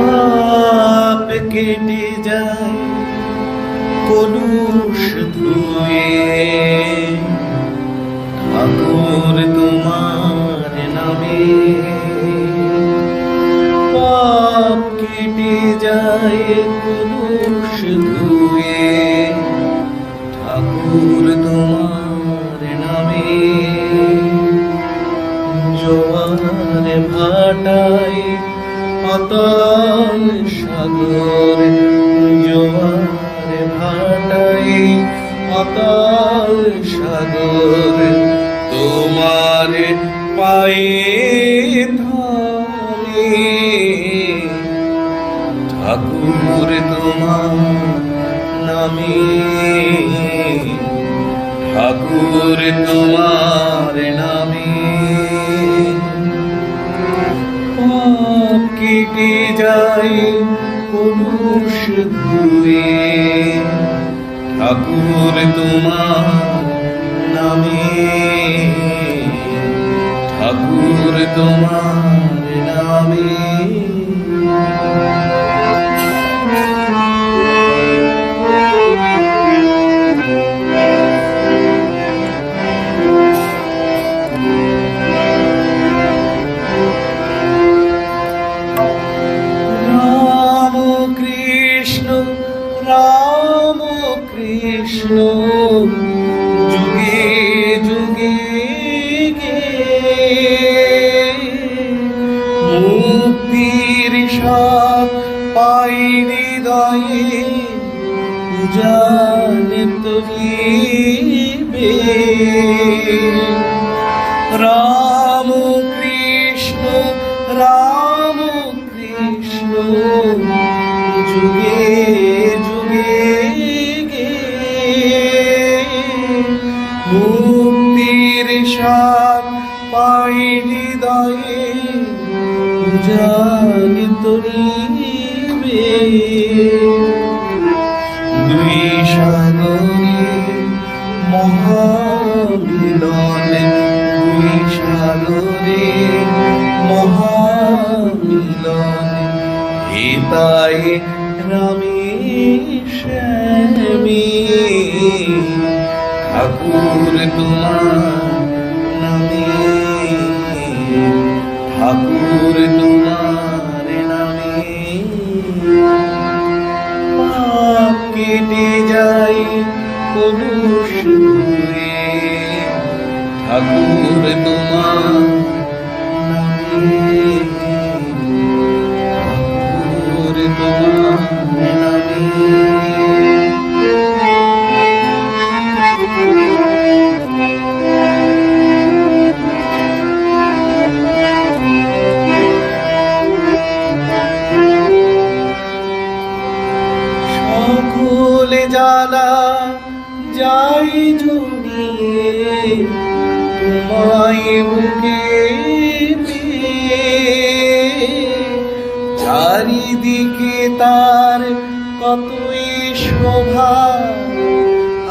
পাপ কেটে যায়, কলুষ ধুয়ে। ঠাকুর তোমার নামে পাপ কেটে যায়, কলুষ ধুয়ে। ঠাকুর তোমার নামে জোয়ার ভাটায় অতল সাগর, জোয়ার ভাটায় অতল সাগর। তোমার পায়ে ধরে, ঠাকুর তোমার নামে। ঠাকুর তোমার নামে। কেটে যায় পুরুষ ধুয়ে ঠাকুর তোমার নামে। ঠাকুর তোমার নামে। রাম কৃষ্ণ, যুগে যুগে মুক্তির সব পাই হৃদয়ে জানে তুমি রাম কৃষ্ণ রাম কৃষ্ণ, যুগে সাপ পাই হৃদয়ে, জানি তরিবে দুই সাগরে মহামিলন দুই সাগরে মহামিলন হিতাই রামে শ্যামী। ঠাকুর তোমার কেটে যাই কলুষ ঠাকুর তোমার সকল জ্বালা যাই জুড়িয়ে তোমায় বুকে। চারিদিকে তার কতই শোভা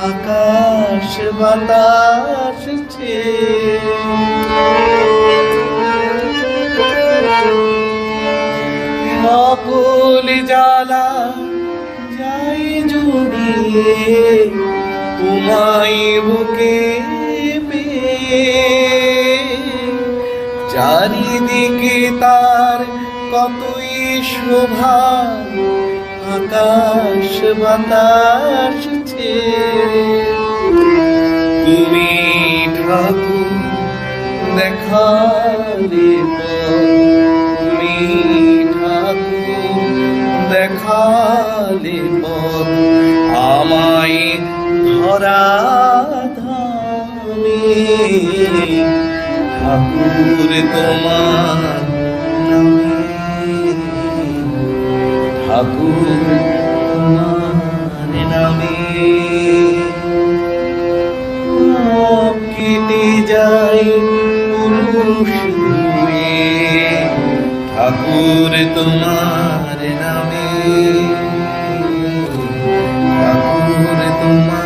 আকাশ বাতাস জ্বালা যাই জুড়িয়ে তোমায় বুকে। চারিদিকে তার কতই শোভা আকাশ বাতাস তুমি ঠাকুর পথ। তুমি ঠাকুর তোমার ঠাকুর তোমার নামে হয়ে ঠাকুর তোমার নামে ঠাকুর তোমার